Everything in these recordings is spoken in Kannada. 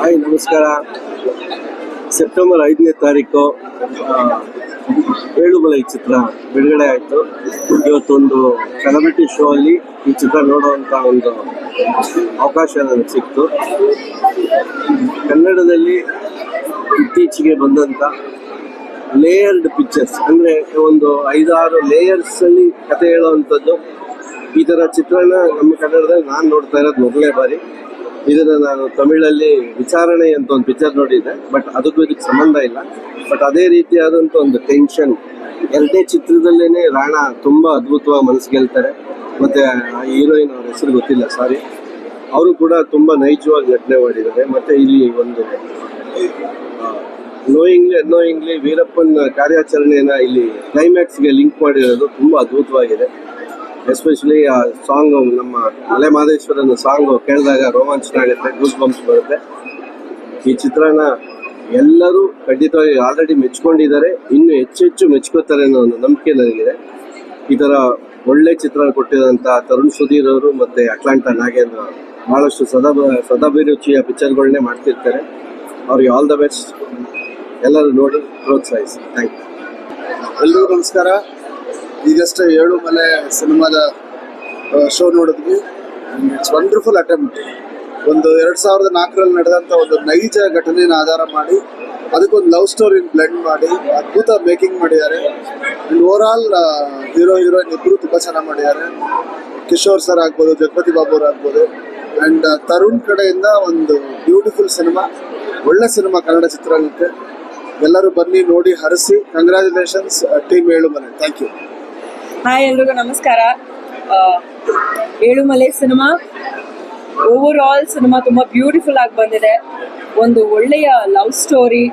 ಹಾಯ್, ನಮಸ್ಕಾರ. ಸೆಪ್ಟೆಂಬರ್ ಐದನೇ ತಾರೀಕು ಏಳುಮಲೆ ಚಿತ್ರ ಬಿಡುಗಡೆ ಆಯಿತು. ಇವತ್ತೊಂದು ಸೆಲೆಬ್ರಿಟಿ ಶೋ ಅಲ್ಲಿ ಈ ಚಿತ್ರ ನೋಡುವಂಥ ಒಂದು ಅವಕಾಶ ನನಗೆ ಸಿಕ್ತು. ಕನ್ನಡದಲ್ಲಿ ಇತ್ತೀಚೆಗೆ ಬಂದಂಥ ಲೇಯರ್ಡ್ ಪಿಕ್ಚರ್ಸ್ ಅಂದರೆ ಒಂದು ಐದಾರು ಲೇಯರ್ಸ್ ಅಲ್ಲಿ ಕತೆ ಹೇಳುವಂಥದ್ದು ಈ ಥರ ಚಿತ್ರನ ನಮ್ಮ ಕನ್ನಡದಲ್ಲಿ ನಾನು ನೋಡ್ತಾ ಇರೋದು ಮೊದಲನೇ ಬಾರಿ. ಇದನ್ನ ನಾನು ತಮಿಳಲ್ಲಿ ವಿಚಾರಣೆ ಅಂತ ಒಂದು ಪಿಕ್ಚರ್ ನೋಡಿದ್ದೆ ಬಟ್ ಅದಕ್ಕೂ ಇದಕ್ಕೆ ಸಂಬಂಧ ಇಲ್ಲ. ಬಟ್ ಅದೇ ರೀತಿಯಾದಂಥ ಒಂದು ಟೆನ್ಷನ್ ಎರಡನೇ ಚಿತ್ರದಲ್ಲೇನೆ ರಾಣಾ ತುಂಬಾ ಅದ್ಭುತವಾಗಿ ಮನಸ್ಸು ಗೆಲ್ತಾರೆ. ಮತ್ತೆ ಆ ಹೀರೋಯಿನ್ ಅವ್ರ ಹೆಸರು ಗೊತ್ತಿಲ್ಲ ಸಾರಿ ಅವರು ಕೂಡ ತುಂಬಾ ನೈಜವಾಗಿ ಘಟನೆ ಮಾಡಿದ್ದಾರೆ. ಮತ್ತೆ ಇಲ್ಲಿ ಒಂದು ನೋಯಿಂಗ್ಲಿ ಅನ್ನೋಯಿಂಗ್ಲಿ ವೀರಪ್ಪನ ಕಾರ್ಯಾಚರಣೆಯನ್ನ ಇಲ್ಲಿ ಕ್ಲೈಮ್ಯಾಕ್ಸ್ಗೆ ಲಿಂಕ್ ಮಾಡಿರೋದು ತುಂಬಾ ಅದ್ಭುತವಾಗಿದೆ. ಎಸ್ಪೆಷಲಿ ಆ ಸಾಂಗ್ ನಮ್ಮ ಮಲೆ ಮಾದೇಶ್ವರನ ಸಾಂಗ್ ಕೇಳಿದಾಗ ರೋಮಾಂಚನ ಆಗುತ್ತೆ ಗೂಸ್ ಬಂಪ್ಸ್ ಬರುತ್ತೆ. ಈ ಚಿತ್ರನ ಎಲ್ಲರೂ ಖಂಡಿತವಾಗಿ ಆಲ್ರೆಡಿ ಮೆಚ್ಕೊಂಡಿದ್ದಾರೆ. ಇನ್ನು ಹೆಚ್ಚು ಹೆಚ್ಚು ಮೆಚ್ಕೋತಾರೆ ಅನ್ನೋ ಒಂದು ನಂಬಿಕೆ ನನಗಿದೆ. ಈ ಥರ ಒಳ್ಳೆ ಚಿತ್ರ ಕೊಟ್ಟಿರೋಂಥ ತರುಣ್ ಸುಧೀರ್ ಅವರು ಮತ್ತು ಅಟ್ಲಾಂಟಾ ನಾಗೇಂದ್ರ ಭಾಳಷ್ಟು ಸದಾ, ಸದಾಭಿರುಚಿಯ ಪಿಕ್ಚರ್ಗಳನ್ನೇ ಮಾಡ್ತಿರ್ತಾರೆ. ಅವ್ರಿಗೆ ಆಲ್ ದ ಬೆಸ್ಟ್ ಎಲ್ಲರೂ ನೋಡಿ, ಪ್ರೋತ್ಸಾಹಿಸಿ. ಥ್ಯಾಂಕ್ ಯು ಎಲ್ಲರಿಗೂ ನಮಸ್ಕಾರ. ಈಗಷ್ಟೇ ಏಳು ಮಲೆ ಸಿನಿಮಾದ ಶೋ ನೋಡಿದ್ವಿ. ಇಟ್ಸ್ ವಂಡರ್ಫುಲ್ ಅಟೆಂಪ್ಟ್ ಒಂದು ಎರಡು ಸಾವಿರದ ನಾಲ್ಕರಲ್ಲಿ ನಡೆದಂಥ ಒಂದು ನೈಜ ಘಟನೆಯನ್ನು ಆಧಾರ ಮಾಡಿ, ಅದಕ್ಕೊಂದು ಲವ್ ಸ್ಟೋರಿನ ಬ್ಲೆಂಡ್ ಮಾಡಿ, ಅದ್ಭುತ ಮೇಕಿಂಗ್ ಮಾಡಿದ್ದಾರೆ. And over all hero heroine ಇಬ್ಬರು ತುಂಬ ಚೆನ್ನಾಗಿ ಮಾಡಿದ್ದಾರೆ. ಕಿಶೋರ್ ಸರ್ ಆಗ್ಬೋದು, ಜಗಪತಿ ಬಾಬು ಆಗ್ಬೋದು. ಆ್ಯಂಡ್ ತರುಣ್ ಕಡೆಯಿಂದ ಒಂದು ಬ್ಯೂಟಿಫುಲ್ ಸಿನಿಮಾ ಒಳ್ಳೆ ಸಿನಿಮಾ ಕನ್ನಡ ಚಿತ್ರರಂಗಕ್ಕೆ. ಎಲ್ಲರೂ ಬನ್ನಿ, ನೋಡಿ, ಹರಿಸಿ. ಕಂಗ್ರ್ಯಾಚುಲೇಷನ್ಸ್ ಟೀಮ್ ಏಳು ಮನೆ ಥ್ಯಾಂಕ್ ಯು ಹಾಯ್ ಎಲ್ರಿಗೂ ನಮಸ್ಕಾರ. Elumale cinema. Over all cinema ತುಂಬ ಬ್ಯೂಟಿಫುಲ್ ಆಗಿ ಬಂದಿದೆ. ಒಂದು ಒಳ್ಳೆಯ ಲವ್ ಸ್ಟೋರಿ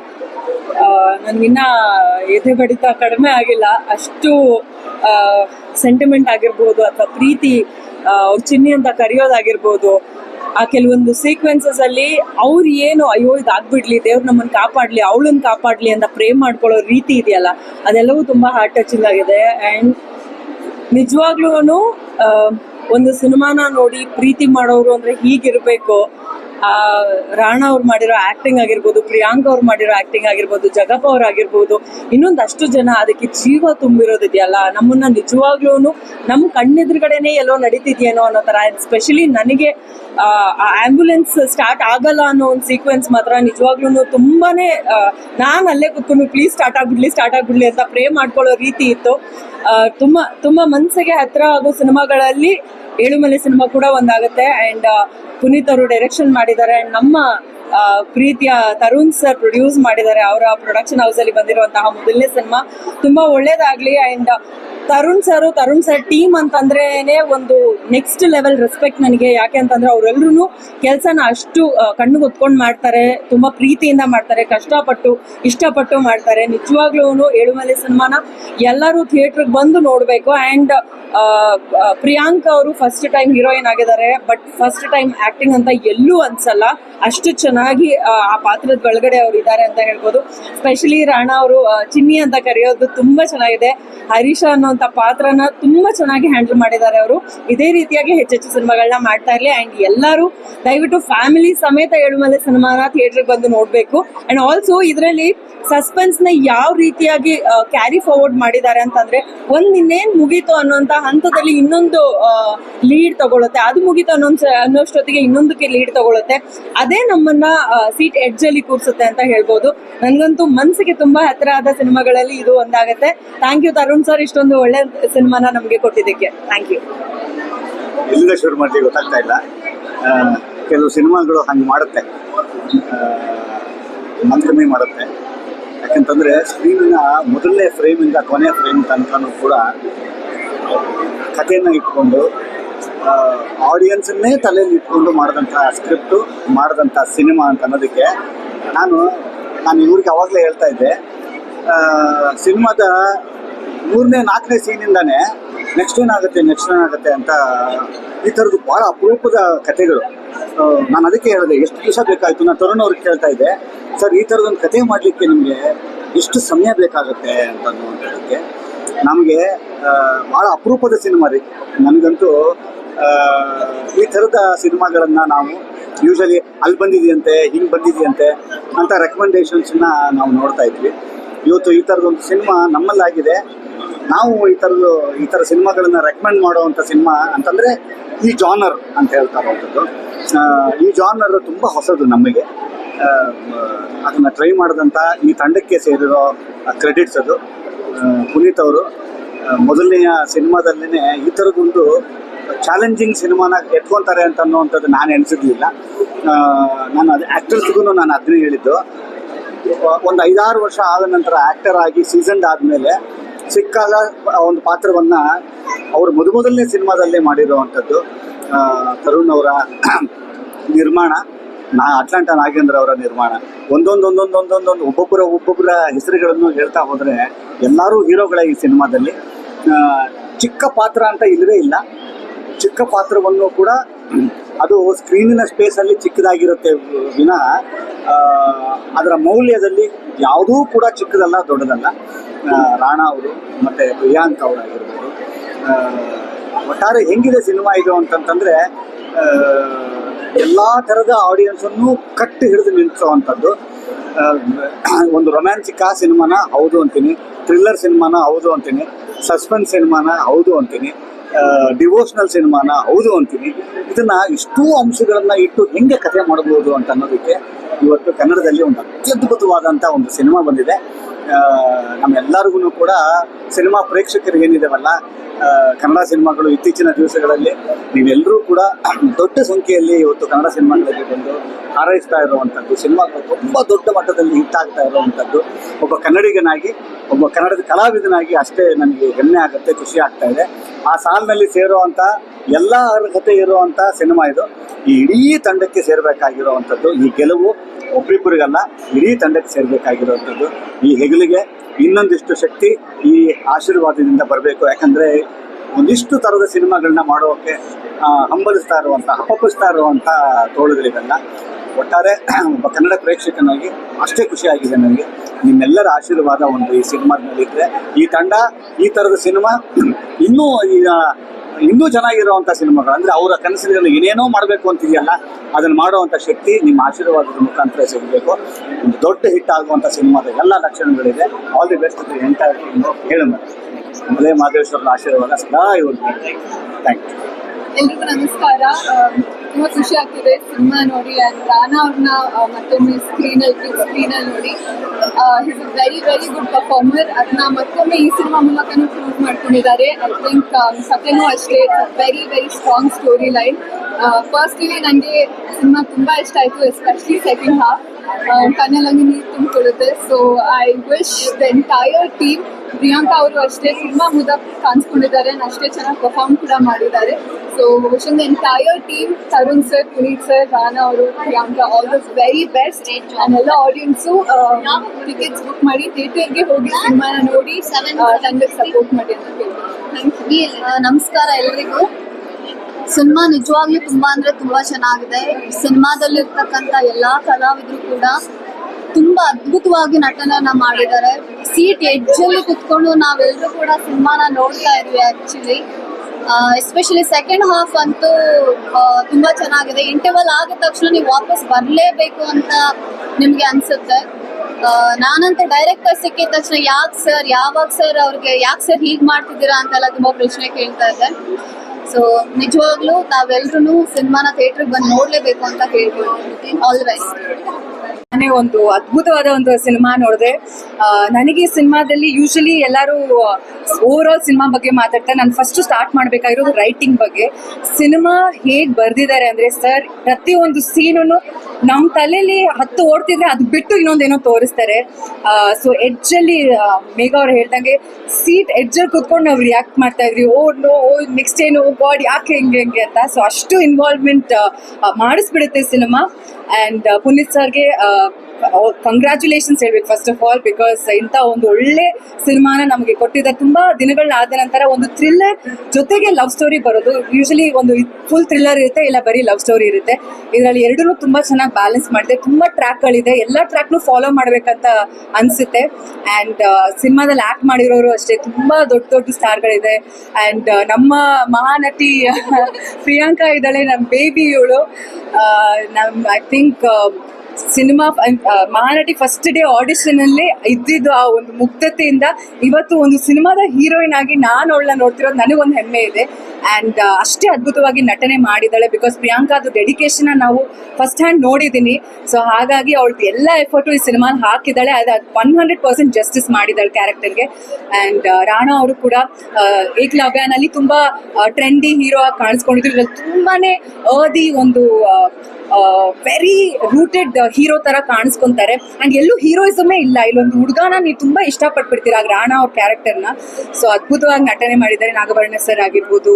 ನನಗಿನ್ನ ಎದೆ ಬಡಿತ ಕಡಿಮೆ ಆಗಿಲ್ಲ. ಅಷ್ಟು ಸೆಂಟಿಮೆಂಟ್ ಆಗಿರ್ಬೋದು ಅಥವಾ ಪ್ರೀತಿ ಅವ್ರ ಚಿನ್ನಿ ಅಂತ ಕರೆಯೋದಾಗಿರ್ಬೋದು ಆ ಕೆಲವೊಂದು ಸೀಕ್ವೆನ್ಸಸ್ ಅಲ್ಲಿ ಅವ್ರು ಏನು, ಅಯ್ಯೋ, ಇದಾಗ್ಬಿಡ್ಲಿ, ದೇವ್ರ ನಮ್ಮನ್ನ ಕಾಪಾಡ್ಲಿ ಅವಳನ್ನ ಕಾಪಾಡ್ಲಿ ಅಂತ ಪ್ರೇಮ್ ಮಾಡ್ಕೊಳ್ಳೋ ರೀತಿ ಇದೆಯಲ್ಲ, ಅದೆಲ್ಲವೂ ತುಂಬಾ ಹಾರ್ಟ್ ಟಚಿಂಗ್ ಆಗಿದೆ. ಅಂಡ್ ನಿಜವಾಗ್ಲೂ ಒಂದು ಸಿನಿಮಾನ ನೋಡಿ ಪ್ರೀತಿ ಮಾಡೋರು ಅಂದ್ರೆ ಹೀಗಿರ್ಬೇಕು. ಆ, ರಾಣಾ ಅವ್ರು ಮಾಡಿರೋ ಆಕ್ಟಿಂಗ್ ಆಗಿರ್ಬೋದು, ಪ್ರಿಯಾಂಕ ಅವ್ರು ಮಾಡಿರೋ ಆಕ್ಟಿಂಗ್ ಆಗಿರ್ಬೋದು, ಜಗಪ್ಪ ಅವ್ರು ಆಗಿರ್ಬೋದು, ಇನ್ನೊಂದಷ್ಟು ಜನ ಅದಕ್ಕೆ ಜೀವ ತುಂಬಿರೋದಿದೆಯಲ್ಲ, ನಮ್ಮನ್ನ ನಿಜವಾಗ್ಲೂ ನಮ್ಮ ಕಣ್ಣೆದುರುಗಡೆನೆ ಎಲ್ಲೋ ನಡೀತಿದ್ಯೇನೋ ಅನ್ನೋ ತರ ಸ್ಪೆಷಲಿ ನನಗೆ, ಆ ಆಂಬ್ಯುಲೆನ್ಸ್ ಸ್ಟಾರ್ಟ್ ಆಗಲ್ಲ ಅನ್ನೋ ಒಂದು ಸೀಕ್ವೆನ್ಸ್ ಮಾತ್ರ ನಿಜವಾಗ್ಲೂ ತುಂಬಾನೇ ನಾನು ಅಲ್ಲೇ ಕೂತ್ಕೊಂಡು ಪ್ಲೀಸ್ ಸ್ಟಾರ್ಟ್ ಆಗ್ಬಿಡ್ಲಿ ಸ್ಟಾರ್ಟ್ ಆಗ್ಬಿಡ್ಲಿ ಅಂತ ಪ್ರೇ ಮಾಡ್ಕೊಳ್ಳೋ ರೀತಿ ಇತ್ತು. ತುಂಬಾ ತುಂಬಾ ಮನಸ್ಸಿಗೆ ಹತ್ರ ಆಗೋ ಸಿನಿಮಾಗಳಲ್ಲಿ ಏಳುಮಲೆ ಸಿನಿಮಾ ಕೂಡ ಒಂದಾಗುತ್ತೆ. ಅಂಡ್ ಪುನೀತ್ ಅವರು ಡೈರೆಕ್ಷನ್ ಮಾಡಿದ್ದಾರೆ. ಅಂಡ್ ನಮ್ಮ ಪ್ರೀತಿಯ ತರುಣ್ ಸರ್ ಪ್ರೊಡ್ಯೂಸ್ ಮಾಡಿದ್ದಾರೆ. ಅವರ ಪ್ರೊಡಕ್ಷನ್ ಹೌಸ್ ಅಲ್ಲಿ ಬಂದಿರುವಂತಹ ಮೊದಲನೇ ಸಿನಿಮಾ. ತುಂಬಾ ಒಳ್ಳೇದಾಗ್ಲಿ. And Tarun sir Tarun sir team ಅಂತಂದ್ರೇನೆ ಒಂದು ನೆಕ್ಸ್ಟ್ ಲೆವೆಲ್ ರೆಸ್ಪೆಕ್ಟ್ ನನಗೆ. ಯಾಕೆ ಅಂತಂದ್ರೆ ಅವರೆಲ್ಲರೂ ಕೆಲಸನ ಅಷ್ಟು ಕಣ್ಣು ಹೊತ್ಕೊಂಡು ಮಾಡ್ತಾರೆ ತುಂಬಾ ಪ್ರೀತಿಯಿಂದ ಮಾಡ್ತಾರೆ ಕಷ್ಟಪಟ್ಟು ಇಷ್ಟಪಟ್ಟು ಮಾಡ್ತಾರೆ. ನಿಜವಾಗ್ಲೂ ಏಳುಮಲೆ ಸಿನಿಮಾನ ಎಲ್ಲರೂ ಥಿಯೇಟ್ರಿಗೆ ಬಂದು ನೋಡಬೇಕು. ಆ್ಯಂಡ್ ಪ್ರಿಯಾಂಕ ಅವರು ಫಸ್ಟ್ ಟೈಮ್ ಹೀರೋಯಿನ್ ಆಗಿದ್ದಾರೆ. ಬಟ್ ಫಸ್ಟ್ ಟೈಮ್ ಆಕ್ಟಿಂಗ್ ಅಂತ ಎಲ್ಲೂ ಅನ್ಸಲ್ಲ. ಅಷ್ಟು ಚೆನ್ನಾಗಿ ಆ, ಪಾತ್ರದ ಒಳಗಡೆ ಅವರು ಇದ್ದಾರೆ ಅಂತ ಹೇಳ್ಬೋದು. ಸ್ಪೆಷಲಿ ರಾಣಾ ಅವರು ಚಿನ್ನಿ ಅಂತ ಕರೆಯೋದು ತುಂಬಾ ಚೆನ್ನಾಗಿದೆ. ಹರೀಶ ಅನ್ನೋಂಥ ಪಾತ್ರನ ತುಂಬಾ ಚೆನ್ನಾಗಿ ಹ್ಯಾಂಡಲ್ ಮಾಡಿದ್ದಾರೆ ಅವರು. ಇದೇ ರೀತಿಯಾಗಿ ಹೆಚ್ಚೆಚ್ಚು ಸಿನಿಮಾಗಳನ್ನ ಮಾಡ್ತಾ ಇರಲಿ. ಅಂಡ್ ಎಲ್ಲರೂ ದಯವಿಟ್ಟು ಫ್ಯಾಮಿಲಿ ಸಮೇತ ಏಳುಮಲೆ ಸಿನಿಮಾನ ಥಿಯೇಟರ್ ಬಂದು ನೋಡ್ಬೇಕು. ಅಂಡ್ ಆಲ್ಸೋ ಇದರಲ್ಲಿ ನ ಯಾವ ರೀತಿಯಾಗಿ ಕ್ಯಾರಿ ಫಾರ್ವರ್ಡ್ ಮಾಡಿದ್ದಾರೆ ಅಂತಂದ್ರೆ ಒಂದ್ ಇನ್ನೇನ್ ಮುಗೀತು ಅನ್ನೋಂತ ಹಂತದಲ್ಲಿ ಇನ್ನೊಂದು ಲೀಡ್ ತಗೊಳುತ್ತೆ. ಅದು ಮುಗೀತು ಅನ್ನೋ ಅನ್ನೋಷ್ಟೊತ್ತಿಗೆ ಇನ್ನೊಂದಕ್ಕೆ ಲೀಡ್ ತಗೊಳುತ್ತೆ. ಅದೇ ನಮ್ಮನ್ನ ಸೀಟ್ ಎಡ್ಜ್ ಅಲ್ಲಿ ಕೂರಿಸುತ್ತೆ ಅಂತ ಹೇಳ್ಬೋದು. ನನ್ಗಂತೂ ಮನ್ಸಿಗೆ ತುಂಬಾ ಹತ್ರ ಆದ ಸಿನಿಮಾಗಳಲ್ಲಿ ಇದು ಒಂದಾಗುತ್ತೆ. ಥ್ಯಾಂಕ್ ಯು ತರುಣ್ ಸರ್ ಇಷ್ಟೊಂದು ಒಳ್ಳೆ ಸಿನಿಮಾನ ನಮಗೆ ಕೊಟ್ಟಿದ್ದಕ್ಕೆ. ಥ್ಯಾಂಕ್ ಯು ಎಲ್ಲಿಂದ ಶುರು ಮಾಡ್ತೀವಿ ಗೊತ್ತಾಗ್ತಾ ಇಲ್ಲ. ಕೆಲವು ಸಿನಿಮಾಗಳು ಹಂಗೆ ಮಾಡುತ್ತೆ. ಮಂತ್ರಮಿ ಮಾಡುತ್ತೆ. ಯಾಕಂತಂದ್ರೆ ಸ್ಕ್ರೀನಿನ ಮೊದಲನೇ ಫ್ರೇಮಿಂದ ಕೊನೆಯ ಫ್ರೇಮ್ ತನಕನೂ ಕೂಡ ಕಥೆಯನ್ನು ಇಟ್ಕೊಂಡು ಆಡಿಯನ್ಸನ್ನೇ ತಲೆಯಲ್ಲಿ ಇಟ್ಕೊಂಡು ಮಾಡಿದಂಥ ಸ್ಕ್ರಿಪ್ಟು ಮಾಡಿದಂಥ ಸಿನಿಮಾ ಅಂತ ಅನ್ನೋದಕ್ಕೆ ನಾನು ನಾನು ಇವ್ರಿಗೆ ಅವಾಗಲೇ ಹೇಳ್ತಾ ಇದ್ದೆ. ಸಿನಿಮಾದ ಮೂರನೇ, ನಾಲ್ಕನೇ ಸೀನಿಂದಾನೇ ನೆಕ್ಸ್ಟ್ ಏನಾಗುತ್ತೆ ನೆಕ್ಸ್ಟ್ ಏನಾಗುತ್ತೆ ಅಂತ ಈ ಥರದ್ದು ಭಾಳ ಅಪರೂಪದ ಕಥೆಗಳು. ನಾನು ಅದಕ್ಕೆ ಹೇಳಿದೆ, ಎಷ್ಟು ದಿವಸ ಬೇಕಾಯಿತು? ನಾನು ತರುಣ್ ಅವ್ರಿಗೆ ಕೇಳ್ತಾ ಇದ್ದೆ, ಸರ್, ಈ ಥರದೊಂದು ಕತೆ ಮಾಡಲಿಕ್ಕೆ ನಿಮಗೆ ಎಷ್ಟು ಸಮಯ ಬೇಕಾಗುತ್ತೆ ಅಂತ ಹೇಳಕ್ಕೆ ನಮಗೆ ಭಾಳ ಅಪರೂಪದ ಸಿನಿಮಾ ರೀ. ನನಗಂತೂ ಈ ಥರದ ಸಿನಿಮಾಗಳನ್ನು ನಾವು ಯೂಶಲಿ ಅಲ್ಲಿ ಬಂದಿದೆಯಂತೆ, ಹಿಂಗೆ ಬಂದಿದೆಯಂತೆ ಅಂತ ರೆಕಮೆಂಡೇಶನ್ಸ್ನ ನಾವು ನೋಡ್ತಾ ಇದ್ವಿ. ಇವತ್ತು ಈ ಥರದೊಂದು ಸಿನಿಮಾ ನಮ್ಮಲ್ಲಾಗಿದೆ. ನಾವು ಈ ಥರದ್ದು, ಈ ಥರ ಸಿನಿಮಾಗಳನ್ನ ರೆಕಮೆಂಡ್ ಮಾಡುವಂಥ ಸಿನಿಮಾ ಅಂತಂದರೆ ಈ ಜಾನರ್ ಅಂತ ಹೇಳ್ತಾ ಇರುವಂಥದ್ದು ಈ ಜಾನರ್ ತುಂಬ ಹೊಸದು ನಮಗೆ. ಅದನ್ನು ಟ್ರೈ ಮಾಡಿದಂಥ ಈ ತಂಡಕ್ಕೆ ಸೇರಿರೋ ಕ್ರೆಡಿಟ್ಸ್ ಅದು. ಪುನೀತ್ ಅವರು ಮೊದಲನೆಯ ಸಿನಿಮಾದಲ್ಲೇ ಈ ಥರದೊಂದು ಚಾಲೆಂಜಿಂಗ್ ಸಿನಿಮಾನ ಎತ್ಕೊತಾರೆ ಅಂತ ಅನ್ನೋವಂಥದ್ದು ನಾನು ಎಣಿಸಿರ್ಲಿಲ್ಲ. ನಾನು ಅದು ಆ್ಯಕ್ಟರ್ಸ್ಗೂ ನಾನು ಅದನ್ನೇ ಹೇಳಿದ್ದು. ಒಂದು ಐದಾರು ವರ್ಷ ಆದ ನಂತರ ಆ್ಯಕ್ಟರ್ ಆಗಿ ಸೀಸನ್ಡ್ ಆದಮೇಲೆ ಸಿಕ್ಕಾಗ ಆ ಒಂದು ಪಾತ್ರವನ್ನ ಅವರು ಮೊದಮೊದಲನೇ ಸಿನಿಮಾದಲ್ಲೇ ಮಾಡಿರುವಂಥದ್ದು ತರುಣ್ ಅವರ ನಿರ್ಮಾಣ, ನಾ ಅಟ್ಲಾಂಟ ನಾಗೇಂದ್ರ ಅವರ ನಿರ್ಮಾಣ. ಒಂದೊಂದೊಂದೊಂದೊಂದೊಂದೊಂದು ಒಂದೊಂದು ಒಂದೊಂದೊಂದು ಒಬ್ಬೊಬ್ಬರ ಒಬ್ಬೊಬ್ಬರ ಹೆಸರುಗಳನ್ನು ಹೇಳ್ತಾ ಹೋದರೆ ಎಲ್ಲರೂ ಹೀರೋಗಳ ಈ ಸಿನಿಮಾದಲ್ಲಿ. ಚಿಕ್ಕ ಪಾತ್ರ ಅಂತ ಇಲ್ಲವೇ ಇಲ್ಲ. ಚಿಕ್ಕ ಪಾತ್ರವನ್ನು ಕೂಡ ಅದು ಸ್ಕ್ರೀನಿನ ಸ್ಪೇಸಲ್ಲಿ ಚಿಕ್ಕದಾಗಿರುತ್ತೆ ವಿನ ಅದರ ಮೌಲ್ಯದಲ್ಲಿ ಯಾವುದೂ ಕೂಡ ಚಿಕ್ಕದಲ್ಲ, ದೊಡ್ಡದಲ್ಲ. ರಾಣಾ ಅವರು ಮತ್ತು ಪ್ರಿಯಾಂಕ್ ಅವರು ಆಗಿರ್ಬೋದು. ಒಟ್ಟಾರೆ ಹೆಂಗಿದೆ ಸಿನಿಮಾ ಇದು ಅಂತಂತಂದರೆ ಎಲ್ಲ ಥರದ ಆಡಿಯನ್ಸನ್ನು ಕಟ್ಟು ಹಿಡಿದು ನಿಲ್ಲಿಸುವಂಥದ್ದು ಒಂದು ರೊಮ್ಯಾನ್ಸಿಕ್ ಆ ಸಿನಿಮಾನ ಹೌದು ಅಂತೀನಿ ಥ್ರಿಲ್ಲರ್ ಸಿನಿಮಾನ ಹೌದು ಅಂತೀನಿ ಸಸ್ಪೆನ್ಸ್ ಸಿನಿಮಾನ ಹೌದು ಅಂತೀನಿ ಡಿವೋಷನಲ್ ಸಿನಿಮಾನ ಹೌದು ಅಂತೀನಿ. ಇದನ್ನ ಇಷ್ಟೂ ಅಂಶಗಳನ್ನ ಇಟ್ಟು ಹೆಂಗೆ ಕಥೆ ಮಾಡಬಹುದು ಅಂತ ಅನ್ನೋದಕ್ಕೆ ಇವತ್ತು ಕನ್ನಡದಲ್ಲಿ ಒಂದು ಅತ್ಯದ್ಭುತವಾದಂಥ ಒಂದು ಸಿನಿಮಾ ಬಂದಿದೆ. ನಮ್ಮೆಲ್ಲರಿಗೂ ಕೂಡ ಸಿನಿಮಾ ಪ್ರೇಕ್ಷಕರು ಏನಿದಾವಲ್ಲ ಕನ್ನಡ ಸಿನಿಮಾಗಳು ಇತ್ತೀಚಿನ ದಿವಸಗಳಲ್ಲಿ ನೀವೆಲ್ಲರೂ ಕೂಡ ದೊಡ್ಡ ಸಂಖ್ಯೆಯಲ್ಲಿ ಇವತ್ತು ಕನ್ನಡ ಸಿನಿಮಾಗಳಿಗೆ ಬಂದು ಹಾರೈಸ್ತಾ ಇರುವಂಥದ್ದು. ಸಿನಿಮಾಗಳು ತುಂಬ ದೊಡ್ಡ ಮಟ್ಟದಲ್ಲಿ ಹಿಟ್ ಆಗ್ತಾ ಇರುವಂಥದ್ದು. ಒಬ್ಬ ಕನ್ನಡಿಗನಾಗಿ, ಒಬ್ಬ ಕನ್ನಡದ ಕಲಾವಿದನಾಗಿ ಅಷ್ಟೇ ನನಗೆ ಹೆಮ್ಮೆ ಆಗುತ್ತೆ, ಖುಷಿ ಆಗ್ತಾ ಇದೆ. ಆ ಸಾಲಿನಲ್ಲಿ ಸೇರುವಂಥ ಎಲ್ಲ ಅರ್ಹತೆ ಇರುವಂಥ ಸಿನಿಮಾ ಇದು. ಈ ಇಡೀ ತಂಡಕ್ಕೆ ಸೇರಬೇಕಾಗಿರುವಂಥದ್ದು ಈ ಗೆಲುವು ಒಬ್ರಿಬ್ಬರಿಗಲ್ಲ ಇಡೀ ತಂಡಕ್ಕೆ ಸೇರಬೇಕಾಗಿರುವಂಥದ್ದು. ಈ ಹೆಗಲಿಗೆ ಇನ್ನೊಂದಿಷ್ಟು ಶಕ್ತಿ ಈ ಆಶೀರ್ವಾದದಿಂದ ಬರಬೇಕು. ಯಾಕಂದರೆ ಒಂದಿಷ್ಟು ಥರದ ಸಿನಿಮಾಗಳನ್ನ ಮಾಡೋಕ್ಕೆ ಆ, ಹಂಬಲಿಸ್ತಾ ಇರುವಂಥ ಹಪ್ಪಪಿಸ್ತಾ ಇರುವಂಥ ತೋಳುಗಳಿವೆಲ್ಲ. ಒಟ್ಟಾರೆ ಒಬ್ಬ ಕನ್ನಡ ಪ್ರೇಕ್ಷಕನಾಗಿ ಅಷ್ಟೇ ಖುಷಿಯಾಗಿದೆ ನನಗೆ. ನಿಮ್ಮೆಲ್ಲರ ಆಶೀರ್ವಾದ ಒಂದು ಈ ಸಿನಿಮಾದ ಮೇಲಿದ್ರೆ ಈ ತಂಡ ಈ ಥರದ ಸಿನಿಮಾ ಇನ್ನೂ ಈಗ ಇನ್ನೂ ಚೆನ್ನಾಗಿರುವಂಥ ಸಿನಿಮಾಗಳು. ಅಂದರೆ ಅವರ ಕನಸಿನ ಏನೇನೋ ಮಾಡಬೇಕು ಅಂತಿದೆಯಲ್ಲ, ಅದನ್ನು ಮಾಡುವಂಥ ಶಕ್ತಿ ನಿಮ್ಮ ಆಶೀರ್ವಾದದ ಮುಖಾಂತರ ಸಿಗಬೇಕು. ಒಂದು ದೊಡ್ಡ ಹಿಟ್ ಆಗುವಂಥ ಸಿನಿಮಾದ ಎಲ್ಲ ಲಕ್ಷಣಗಳಿದೆ. ಆಲ್ ದಿ ಬೆಸ್ಟ್ ಎಂಟೈರ್ ಹೇಳಿ ಮಲೆ ಮಾದೇಶ್ವರನ ಆಶೀರ್ವಾದ ಸದಾ ಇವರು ಥ್ಯಾಂಕ್ ಯು ನಮಸ್ಕಾರ. ತುಂಬಾ ಖುಷಿ ಆಗ್ತಿದೆ. ಸಿನಿಮಾ ನೋಡಿ ಆ್ಯಂಡ್ ರಾನಾ ಅವ್ರನ್ನ ಮತ್ತೊಮ್ಮೆ ಸ್ಕ್ರೀನ್ ಅಲ್ಲಿ ನೋಡಿ. He's a very very good performer ಅದನ್ನ ಮತ್ತೊಮ್ಮೆ ಈ ಸಿನಿಮಾ ಮೂಲಕನೂ ಪ್ರೂವ್ ಮಾಡ್ಕೊಂಡಿದ್ದಾರೆ. ಐ ಥಿಂಕ್ ಸತ್ಯನೂ ಅಷ್ಟೇ. Very very strong story line firstly ನನಗೆ ಸಿನಿಮಾ ತುಂಬಾ ಇಷ್ಟ ಆಯ್ತು ಎಸ್ಪೆಷಲಿ ಸೆಕೆಂಡ್ ಹಾಫ್ ಕಣ್ಣಲ್ಲಿ ನೀರು ತುಂಬಿಕೊಳ್ಳುತ್ತೆ. So I wish the entire team Priyanka ಅವರು ಅಷ್ಟೇ ಸಿನಿಮಾ ಮುದ ಕಾಣಿಸ್ಕೊಂಡಿದ್ದಾರೆ ಅಷ್ಟೇ ಚೆನ್ನಾಗಿ ಪರ್ಫಾರ್ಮ್ ಕೂಡ ಮಾಡಿದ್ದಾರೆ. So wishing entire team Tarun sir Puneeth sir Rana ಅವರು Priyanka all the very best ಆಮೇಲೆ ಎಲ್ಲ ಆಡಿಯನ್ಸು ಟಿಕೆಟ್ಸ್ ಬುಕ್ ಮಾಡಿ ಥಿಯೇಟರ್ಗೆ ಹೋಗಿ ಸಿನಿಮಾನ ನೋಡಿ ತಂಡಕ್ಕೆ ಸಪೋರ್ಟ್ ಮಾಡಿ ನಮಸ್ಕಾರ ಎಲ್ರಿಗೂ. ಸಿನಿಮಾ ನಿಜವಾಗ್ಲೂ ತುಂಬಾ ಅಂದ್ರೆ ತುಂಬಾ ಚೆನ್ನಾಗಿದೆ. ಸಿನಿಮಾದಲ್ಲಿ ಇರ್ತಕ್ಕಂಥ ಎಲ್ಲಾ ಕಲಾವಿದರು ಕೂಡ ತುಂಬಾ ಅದ್ಭುತವಾಗಿ ನಟನೆಯನ್ನ ಮಾಡಿದ್ದಾರೆ. ಸೀಟ್ ಎಡ್ಜಲ್ಲಿ ಕುತ್ಕೊಂಡು ನಾವೆಲ್ಲರೂ ಕೂಡ ಸಿನಿಮಾನ ನೋಡ್ತಾ ಇದ್ವಿ ಆಕ್ಚುಲಿ ಎಸ್ಪೆಷಲಿ ಸೆಕೆಂಡ್ ಹಾಫ್ ಅಂತೂ ತುಂಬಾ ಚೆನ್ನಾಗಿದೆ. ಇಂಟರ್ವಲ್ ಆಗಿದ ತಕ್ಷಣ ನೀವು ವಾಪಸ್ ಬರಲೇಬೇಕು ಅಂತ ನಿಮ್ಗೆ ಅನ್ಸುತ್ತೆ. ನಾನಂತ ಡೈರೆಕ್ಟರ್ ಸಿಕ್ಕಿದ ತಕ್ಷಣ ಯಾಕೆ ಸರ್ ಯಾವಾಗ ಸರ್ ಅವ್ರಿಗೆ, ಯಾಕೆ ಸರ್ ಹೀಗೆ ಮಾಡ್ತಿದ್ದೀರಾ ಅಂತೆಲ್ಲ ತುಂಬಾ ಪ್ರಶ್ನೆ ಕೇಳ್ತಾ ಇದ್ದೆ. ಸೊ ನಿಜವಾಗ್ಲೂ ನಾವೆಲ್ರೂ ಸಿನಿಮಾನ ಥಿಯೇಟ್ರಿಗೆ ಬಂದು ನೋಡ್ಲೇಬೇಕು ಅಂತ ಹೇಳ್ಬೋದು ಆಲ್ ದ ನಾನೇ ಒಂದು ಅದ್ಭುತವಾದ ಒಂದು ಸಿನಿಮಾ ನೋಡಿದೆ. ನನಗೆ ಸಿನಿಮಾದಲ್ಲಿ ಯೂಶಲಿ ಎಲ್ಲರೂ ಓವರ್ ಆಲ್ ಸಿನಿಮಾ ಬಗ್ಗೆ ಮಾತಾಡ್ತಾರೆ ನಾನು ಫಸ್ಟ್ ಸ್ಟಾರ್ಟ್ ಮಾಡಬೇಕಾಗಿರೋದು ರೈಟಿಂಗ್ ಬಗ್ಗೆ. ಸಿನಿಮಾ ಹೇಗೆ ಬರೆದಿದ್ದಾರೆ ಅಂದರೆ ಸರ್, ಪ್ರತಿಯೊಂದು ಸೀನನ್ನು ನಮ್ಮ ತಲೆಯಲ್ಲಿ ಹತ್ತು ಓಡ್ತಿದ್ರೆ ಅದು ಬಿಟ್ಟು ಇನ್ನೊಂದೇನೋ ತೋರಿಸ್ತಾರೆ. ಸೊ ಎಡ್ಜಲ್ಲಿ ಮೇಘ ಅವ್ರು ಹೇಳ್ದಂಗೆ ಸೀಟ್ ಎಡ್ಜಲ್ಲಿ ಕೂತ್ಕೊಂಡು ನಾವು ರಿಯಾಕ್ಟ್ ಮಾಡ್ತಾ ಇದ್ವಿ ಓ ನೋ ಓ ನೆಕ್ಸ್ಟ್ ಏನು ಗಾಡ್, ಯಾಕೆ ಹೆಂಗೆ ಹೆಂಗೆ ಅಂತ. ಸೊ ಅಷ್ಟು ಇನ್ವಾಲ್ವ್ಮೆಂಟ್ ಮಾಡಿಸ್ಬಿಡುತ್ತೆ ಸಿನಿಮಾ. ಆ್ಯಂಡ್ ಪುನೀತ್ ಸರ್ಗೆ ಕಂಗ್ರ್ಯಾಚುಲೇಷನ್ಸ್ ಹೇಳ್ಬೇಕು ಫಸ್ಟ್ ಆಫ್ ಆಲ್ ಬಿಕಾಸ್ ಇಂಥ ಒಂದು ಒಳ್ಳೆ ಸಿನಿಮಾನ ನಮಗೆ ಕೊಟ್ಟಿದ್ದ ತುಂಬಾ ದಿನಗಳಾದ ನಂತರ ಒಂದು ಥ್ರಿಲ್ಲರ್ ಜೊತೆಗೆ ಲವ್ ಸ್ಟೋರಿ ಬರೋದು. ಯೂಶಲಿ ಒಂದು ಫುಲ್ ಥ್ರಿಲ್ಲರ್ ಇರುತ್ತೆ, ಇಲ್ಲ ಬರೀ ಲವ್ ಸ್ಟೋರಿ ಇರುತ್ತೆ. ಇದರಲ್ಲಿ ಎರಡೂ ತುಂಬಾ ಚೆನ್ನಾಗಿ ಬ್ಯಾಲೆನ್ಸ್ ಮಾಡಿದೆ. ತುಂಬಾ ಟ್ರ್ಯಾಕ್ಗಳಿದೆ ಎಲ್ಲ ಟ್ರ್ಯಾಕ್ನು ಫಾಲೋ ಮಾಡ್ಬೇಕಂತ ಅನ್ಸುತ್ತೆ. ಆ್ಯಂಡ್ ಸಿನಿಮಾದಲ್ಲಿ ಆ್ಯಕ್ಟ್ ಮಾಡಿರೋರು ಅಷ್ಟೇ. ತುಂಬಾ ದೊಡ್ಡ ದೊಡ್ಡ ಸ್ಟಾರ್ಗಳಿದೆ ಆ್ಯಂಡ್ ನಮ್ಮ ಮಹಾನಟಿ ಪ್ರಿಯಾಂಕಾ ಇದ್ದಾಳೆ ನಮ್ಮ ಬೇಬಿ ಇವಳು. ನಮ್ಮ I think cinema Mahanati first day audition ಅಲ್ಲಿ ಇದ್ದಿದ್ದು ಆ ಒಂದು ಮುಕ್ತತೆಯಿಂದ ಇವತ್ತು ಒಂದು ಸಿನಿಮಾದ ಹೀರೋಯಿನ್ ಆಗಿ ನಾನು ಅವಳನ್ನ ನೋಡ್ತಿರೋದು ನನಗೊಂದು ಹೆಮ್ಮೆ ಇದೆ. ಆ್ಯಂಡ್ ಅಷ್ಟೇ ಅದ್ಭುತವಾಗಿ ನಟನೆ ಮಾಡಿದ್ದಾಳೆ ಬಿಕಾಸ್ ಪ್ರಿಯಾಂಕಾದು ಡೆಡಿಕೇಶನ್ ನಾವು ಫಸ್ಟ್ ಹ್ಯಾಂಡ್ ನೋಡಿದ್ದೀನಿ ಸೊ ಹಾಗಾಗಿ ಅವಳದ್ದು ಎಲ್ಲ ಎಫರ್ಟು ಈ ಸಿನಿಮಾ ಹಾಕಿದ್ದಾಳೆ. ಅದು ಒನ್ ಹಂಡ್ರೆಡ್ ಪರ್ಸೆಂಟ್ ಜಸ್ಟಿಸ್ ಮಾಡಿದ್ದಾಳೆ ಕ್ಯಾರೆಕ್ಟರ್ಗೆ ಆ್ಯಂಡ್ ರಾಣಾ ಅವರು ಕೂಡ ಏಕಲವ್ಯನಲ್ಲಿ ತುಂಬ ಟ್ರೆಂಡಿ ಹೀರೋ ಆಗಿ ಕಾಣಿಸ್ಕೊಂಡಿದ್ರು. ತುಂಬಾನೇ ಅದಿ ಒಂದು ವೆರಿ ರೂಟೆಡ್ ಹೀರೋ ತರ ಕಾಣಿಸ್ಕೊಂತಾರೆ. ಅಂಡ್ ಎಲ್ಲೂ ಹೀರೋಯಿಸಮೇ ಇಲ್ಲ. ಇಲ್ಲೊಂದು ಹುಡುಗನ ನೀವು ತುಂಬಾ ಇಷ್ಟಪಟ್ಬಿಡ್ತೀರಾ ರಾಣಾ ಅವ್ರ ಕ್ಯಾರೆಕ್ಟರ್ನ ಸೊ ಅದ್ಭುತವಾಗಿ ನಟನೆ ಮಾಡಿದ್ದಾರೆ. ನಾಗಭರಣ ಸರ್ ಆಗಿರ್ಬೋದು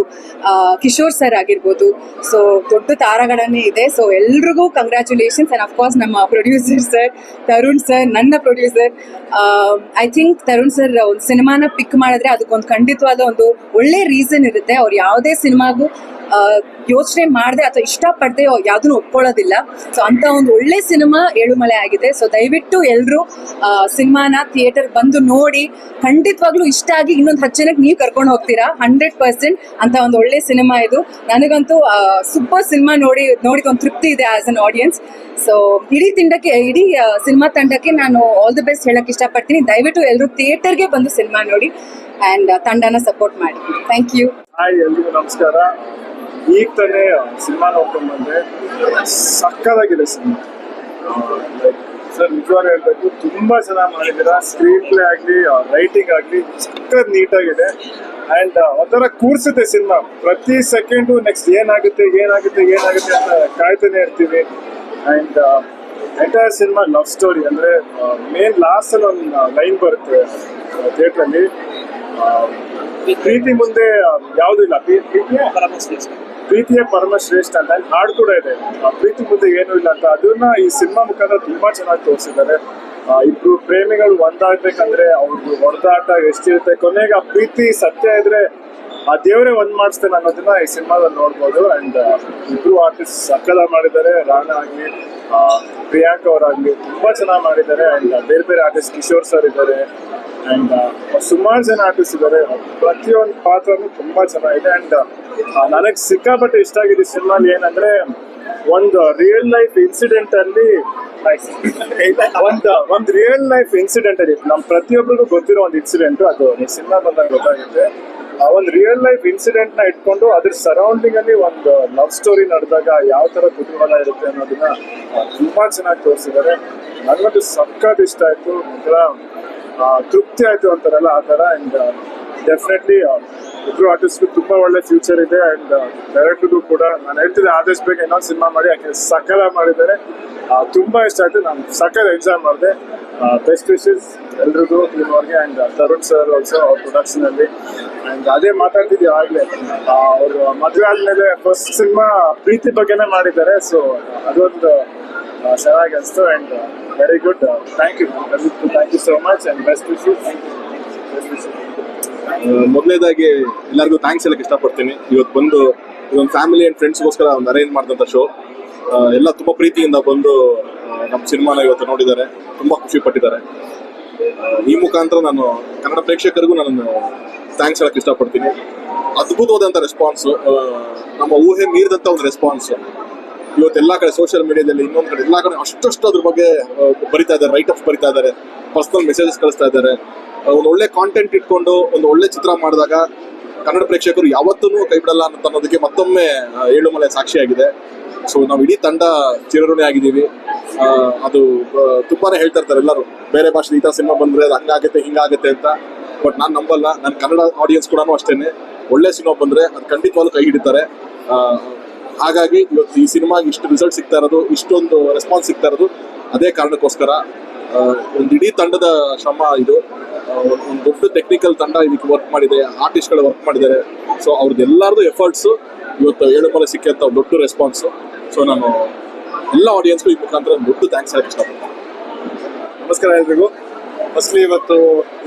ಕಿಶೋರ್ ಸರ್ ಆಗಿರ್ಬೋದು. ಸೊ ದೊಡ್ಡ ತಾರಗಳನ್ನೇ ಇದೆ. ಸೊ ಎಲ್ರಿಗೂ ಕಂಗ್ರ್ಯಾಚುಲೇಷನ್ಸ್ ಆ್ಯಂಡ್ ಅಫ್ಕೋರ್ಸ್ ನಮ್ಮ ಪ್ರೊಡ್ಯೂಸರ್ ಸರ್ ತರುಣ್ ಸರ್ ನನ್ನ producer I think Tarun sir ಒಂದು ಸಿನಿಮಾನ ಪಿಕ್ ಮಾಡಿದ್ರೆ ಅದಕ್ಕೊಂದು ಖಂಡಿತವಾದ ಒಂದು ಒಳ್ಳೆ ರೀಸನ್ ಇರುತ್ತೆ. ಅವ್ರು ಯಾವುದೇ ಸಿನಿಮಾಗೂ ಯೋಚನೆ ಮಾಡದೆ ಅಥವಾ ಇಷ್ಟಪಡದೆ ಯಾವುದನ್ನು ಒಪ್ಕೊಳ್ಳೋದಿಲ್ಲ. ಸೊ ಅಂತ ಒಂದು ಒಳ್ಳೆ ಸಿನಿಮಾ ಏಳುಮಲೆ ಆಗಿದೆ. ಸೊ ದಯವಿಟ್ಟು ಎಲ್ಲರೂ ಸಿನಿಮಾನ ಥಿಯೇಟರ್ ಬಂದು ನೋಡಿ, ಖಂಡಿತವಾಗ್ಲೂ ಇಷ್ಟ ಆಗಿ ಇನ್ನೊಂದು ಹತ್ತು ಜನಕ್ಕೆ ನೀವು ಕರ್ಕೊಂಡು ಹೋಗ್ತೀರಾ? ಹಂಡ್ರೆಡ್ ಪರ್ಸೆಂಟ್ ಅಂತ ಒಂದು ಒಳ್ಳೆ ಸಿನಿಮಾ ಇದು. ನನಗಂತೂ ಸೂಪರ್ ಸಿನಿಮಾ ನೋಡಿ ನೋಡಿದ ಒಂದು ತೃಪ್ತಿ ಇದೆ ಆಸ್ ಅನ್ ಆಡಿಯನ್ಸ್ ಸೊ ಇಡೀ ತಿಂಡಕ್ಕೆ, ಇಡೀ ಸಿನಿಮಾ ತಂಡಕ್ಕೆ ನಾನು ಆಲ್ ದಿ ಬೆಸ್ಟ್ ಹೇಳಕ್ ಇಷ್ಟಪಡ್ತೀನಿ. ದಯವಿಟ್ಟು ಎಲ್ಲರೂ ಥಿಯೇಟರ್ಗೆ ಬಂದು ಸಿನಿಮಾ ನೋಡಿ ಅಂಡ್ ತಂಡನ ಸಪೋರ್ಟ್ ಮಾಡಿ. ಥ್ಯಾಂಕ್ ಯು ಹಾಯ್ ಎಲ್ರಿಗೂ ನಮಸ್ಕಾರ. ಈಗ ತಾನೇ ಸಿನಿಮಾ ನೋಡ್ಕೊಂಡು ಬಂದೆ. ಸಕ್ಕದಾಗಿದೆ ಸಿನಿಮಾ. ಸರ್ ನಿಜವಾಗ ಹೇಳ್ಬೇಕು, ತುಂಬಾ ಚೆನ್ನಾಗಿ ಮಾಡಿದ್ದೀರಾ ಸ್ಕ್ರೀನ್ ಪ್ಲೇ ಆಗಲಿ ರೈಟಿಂಗ್ ಆಗಲಿ, ಸಕ್ಕತ್ ನೀಟಾಗಿದೆ. ಆ್ಯಂಡ್ ಒಂಥರ ಕೂರ್ಸುತ್ತೆ ಸಿನಿಮಾ. ಪ್ರತಿ ಸೆಕೆಂಡು ನೆಕ್ಸ್ಟ್ ಏನಾಗುತ್ತೆ ಏನಾಗುತ್ತೆ ಏನಾಗುತ್ತೆ ಅಂತ ಕಾಯ್ತಾನೆ ಇರ್ತೀವಿ. And entire cinema love story ಅಂದರೆ ಮೇನ್ ಲಾಸ್ಟಲ್ಲಿ ಒಂದು ಲೈನ್ ಬರುತ್ತೆ ಥಿಯೇಟ್ರಲ್ಲಿ ಪ್ರೀತಿ ಮುಂದೆ ಯಾವುದು ಇಲ್ಲ. ಪ್ರೀತಿಯೇ ಪರಮಶ್ರೇಷ್ಠ ಪರಮ ಶ್ರೇಷ್ಠ ಅಂತ ಹಾಡು ಕೂಡ ಇದೆ. ಆ ಪ್ರೀತಿ ಮುಂದೆ ಏನೂ ಇಲ್ಲ ಅಂತ. ಅದನ್ನ ಈ ಸಿನಿಮಾ ಮುಖಾಂತರ ತುಂಬಾ ಚೆನ್ನಾಗಿ ತೋರಿಸಿದ್ದಾರೆ. ಇಬ್ರು ಪ್ರೇಮಿಗಳು ಒಂದಾಗ್ಬೇಕಂದ್ರೆ ಅವ್ರದ್ದು ಹೊಡೆದಾಟ ಎಷ್ಟಿರುತ್ತೆ? ಕೊನೆಗೆ ಆ ಪ್ರೀತಿ ಸತ್ಯ ಇದ್ರೆ ಆ ದೇವರೇ ಒಂದ್ ಮಾಡಿಸ್ತೇನೆ ಅನ್ನೋದನ್ನ ಈ ಸಿನಿಮಾದಲ್ಲಿ ನೋಡ್ಬೋದು. ಅಂಡ್ ಇಬ್ರು ಆರ್ಟಿಸ್ಟ್ ಸಕಲ ಮಾಡಿದ್ದಾರೆ. ರಾಣಾ ಆಗ್ಲಿ ಪ್ರಿಯಾಂಕ್ ಅವರಾಗ್ಲಿ ತುಂಬಾ ಚೆನ್ನಾಗಿ ಮಾಡಿದ್ದಾರೆ. ಅಂಡ್ ಬೇರೆ ಬೇರೆ ಆರ್ಟಿಸ್ಟ್ ಕಿಶೋರ್ ಸರ್ ಇದ್ದಾರೆ. ಅಂಡ್ ಸುಮಾರು ಜನ ಆರ್ಟಿಸ್ಟ್ ಇದ್ದಾರೆ. ಪ್ರತಿಯೊಂದು ಪಾತ್ರನು ತುಂಬಾ ಚೆನ್ನಾಗಿದೆ. ಅಂಡ್ ನನಗೆ ಸಿಕ್ಕಾಪಟ್ಟೆ ಇಷ್ಟ ಆಗಿದೆ ಸಿನಿಮಾಲಿ ಏನಂದ್ರೆ, ಒಂದು ರಿಯಲ್ ಲೈಫ್ ಇನ್ಸಿಡೆಂಟ್ ಅಲ್ಲಿ, ಒಂದು ಒಂದು ರಿಯಲ್ ಲೈಫ್ ಇನ್ಸಿಡೆಂಟ್ ಅಲ್ಲಿ, ನಮ್ ಪ್ರತಿಯೊಬ್ಬರಿಗೂ ಗೊತ್ತಿರೋ ಒಂದು ಇನ್ಸಿಡೆಂಟ್ ಅದು. ಸಿನಿಮಾ ಬಂದಾಗ ಗೊತ್ತಾಗುತ್ತೆ. ಒಂದು ರಿಯಲ್ ಲೈಫ್ ಇನ್ಸಿಡೆಂಟ್ನ ಇಟ್ಕೊಂಡು ಅದ್ರ ಸರೌಂಡಿಂಗ್ ಅಲ್ಲಿ ಒಂದು ಲವ್ ಸ್ಟೋರಿ ನಡೆದಾಗ ಯಾವ ತರ ಕುತೂಹಲ ಇರುತ್ತೆ ಅನ್ನೋದನ್ನ ಆ, ತುಂಬಾ ಚೆನ್ನಾಗಿ ತೋರಿಸಿದ್ದಾರೆ. ನನಗಂತೂ ಸಖತ್ ಇಷ್ಟ ಆಯ್ತು. ಒಂಥರ ತೃಪ್ತಿ ಆಯ್ತು ಅಂತಾರಲ್ಲ ಆ ತರ ಅಂಡ್ ಡೆಫಿನೆಟ್ಲಿ ಇಬ್ರು ಆರ್ಟಿಸ್ಟ್ಗೂ ತುಂಬಾ ಒಳ್ಳೆ ಫ್ಯೂಚರ್ ಇದೆ. ಅಂಡ್ ಡೈರೆಕ್ಟರ್ ಕೂಡ. ನಾನು ಹೇಳ್ತಿದ್ದೆ ಆದಷ್ಟು ಬೇಗ ಇನ್ನೊಂದು ಸಿನಿಮಾ ಮಾಡಿ ಯಾಕೆ ಸಕಲ ಮಾಡಿದ್ದಾರೆ. ಆ, ತುಂಬಾ ಇಷ್ಟ ಆಯ್ತು. ನಾನು ಸಕಲ ಎಂಜಾಯ್ ಮಾಡಿದೆ. ಬೆಸ್ಟ್ ವಿಶಸ್ ಎಲ್ರಿಗೂ ಟೀಮ್ವರ್ಗೆ ಆ್ಯಂಡ್ ತರುಣ್ ಸರ್ ಆಲ್ಸೋ ಅವ್ರ ಪ್ರೊಡಕ್ಷನ್ ಅಲ್ಲಿ. ಅಂಡ್ ಅದೇ ಮಾತಾಡ್ತಿದ್ವಿ ಆಗ್ಲೇ. ಅವರು ಮದುವೆ ಆದಮೇಲೆ ಫಸ್ಟ್ ಸಿನಿಮಾ ಪ್ರೀತಿ ಬಗ್ಗೆನೇ ಮಾಡಿದ್ದಾರೆ. ಸೊ ಅದೊಂದು ಚೆನ್ನಾಗಿ ಅನಿಸ್ತು and very good thank you thank you so much and best wishes ಮೊದಲನೇದಾಗಿ ಎಲ್ಲರಿಗೂ ಥ್ಯಾಂಕ್ಸ್ ಹೇಳಕ್ ಇಷ್ಟಪಡ್ತೀನಿ. ಇವತ್ತು ಬಂದು ಇದೊಂದು ಫ್ಯಾಮಿಲಿ ಆ್ಯಂಡ್ ಫ್ರೆಂಡ್ಸ್ಗೋಸ್ಕರ ಒಂದು ಅರೇಂಜ್ ಮಾಡಿದಂಥ ಶೋ ಎಲ್ಲ ತುಂಬ ಪ್ರೀತಿಯಿಂದ ಬಂದು ನಮ್ಮ ಸಿನಿಮಾನ ಇವತ್ತು ನೋಡಿದ್ದಾರೆ, ತುಂಬ ಖುಷಿ ಪಟ್ಟಿದ್ದಾರೆ. ಈ ಮುಖಾಂತರ ನಾನು ಕನ್ನಡ ಪ್ರೇಕ್ಷಕರಿಗೂ ನಾನು ಥ್ಯಾಂಕ್ಸ್ ಹೇಳಕ್ ಇಷ್ಟಪಡ್ತೀನಿ. ಅದ್ಭುತವಾದಂಥ ರೆಸ್ಪಾನ್ಸ್ ನಮ್ಮ ಊಹೆ ಮೀರಿದಂಥ ಒಂದು ರೆಸ್ಪಾನ್ಸ್ ಇವತ್ತು ಎಲ್ಲ ಕಡೆ ಸೋಷಿಯಲ್ ಮೀಡಿಯಾದಲ್ಲಿ ಇನ್ನೊಂದು ಕಡೆ ಎಲ್ಲ ಕಡೆ ಅಷ್ಟಷ್ಟು ಅದ್ರ ಬಗ್ಗೆ ಬರಿತಾ ಇದ್ದಾರೆ ರೈಟ್ ಅಪ್ಸ್ ಬರಿತಾ ಇದ್ದಾರೆ ಪರ್ಸನಲ್ ಮೆಸೇಜಸ್ ಕಳಿಸ್ತಾ ಇದ್ದಾರೆ. ಒಂದು ಒಳ್ಳೆ ಕಾಂಟೆಂಟ್ ಇಟ್ಕೊಂಡು ಒಂದು ಒಳ್ಳೆ ಚಿತ್ರ ಮಾಡಿದಾಗ ಕನ್ನಡ ಪ್ರೇಕ್ಷಕರು ಯಾವತ್ತೂ ಕೈ ಬಿಡಲ್ಲ ಅನ್ನೋದಕ್ಕೆ ಮತ್ತೊಮ್ಮೆ ಏಳುಮಲೆ ಸಾಕ್ಷಿಯಾಗಿದೆ. ಸೊ ನಾವು ಇಡೀ ತಂಡ ಚಿರಋಣಿ ಆಗಿದ್ದೀವಿ. ಅದು ತುಂಬಾನೇ ಹೇಳ್ತಾ ಇರ್ತಾರೆ ಎಲ್ಲರೂ. ಬೇರೆ ಭಾಷೆ ಈ ಥರ ಸಿನಿಮಾ ಬಂದ್ರೆ ಅದು ಹಂಗಾಗುತ್ತೆ ಹಿಂಗಾಗುತ್ತೆ ಅಂತ. ಬಟ್ ನಾನು ನಂಬಲ್ಲ. ನನ್ನ ಕನ್ನಡ ಆಡಿಯನ್ಸ್ ಕೂಡ ಅಷ್ಟೇನೆ. ಒಳ್ಳೆ ಸಿನಿಮಾ ಬಂದ್ರೆ ಅದು ಖಂಡಿತವಾಗ್ಲೂ ಕೈ ಹಿಡಿತಾರೆ. ಹಾಗಾಗಿ ಇವತ್ತು ಈ ಸಿನಿಮಾಗೆ ಇಷ್ಟು ರಿಸಲ್ಟ್ ಸಿಗ್ತಾ ಇರೋದು, ಇಷ್ಟೊಂದು ರೆಸ್ಪಾನ್ಸ್ ಸಿಗ್ತಾ ಇರೋದು, ಅದೇ ಕಾರಣಕ್ಕೋಸ್ಕರ. ಒಂದು ಇಡೀ ತಂಡದ ಶ್ರಮ ಇದು. ಒಂದು ದೊಡ್ಡ ಟೆಕ್ನಿಕಲ್ ತಂಡ ಇದಕ್ಕೆ ವರ್ಕ್ ಮಾಡಿದೆ ಆರ್ಟಿಸ್ಟ್ಗಳು ವರ್ಕ್ ಮಾಡಿದ್ದಾರೆ. ಸೊ ಅವ್ರದ್ದು ಎಲ್ಲರದು ಎಫರ್ಟ್ಸು ಇವತ್ತು ಏಳು ಮಲೆ ಸಿಕ್ಕಂತ ದೊಡ್ಡ ರೆಸ್ಪಾನ್ಸು ಸೊ ನಾನು ಎಲ್ಲ ಆಡಿಯನ್ಸ್ಗೂ ಈ ಮುಖಾಂತರ ದೊಡ್ಡ ಥ್ಯಾಂಕ್ಸ್ ಹೇಳಕ್ಕೆ ನಮಸ್ಕಾರ ಎಲ್ರಿಗೂ. ಫಸ್ಟ್ಲಿ ಇವತ್ತು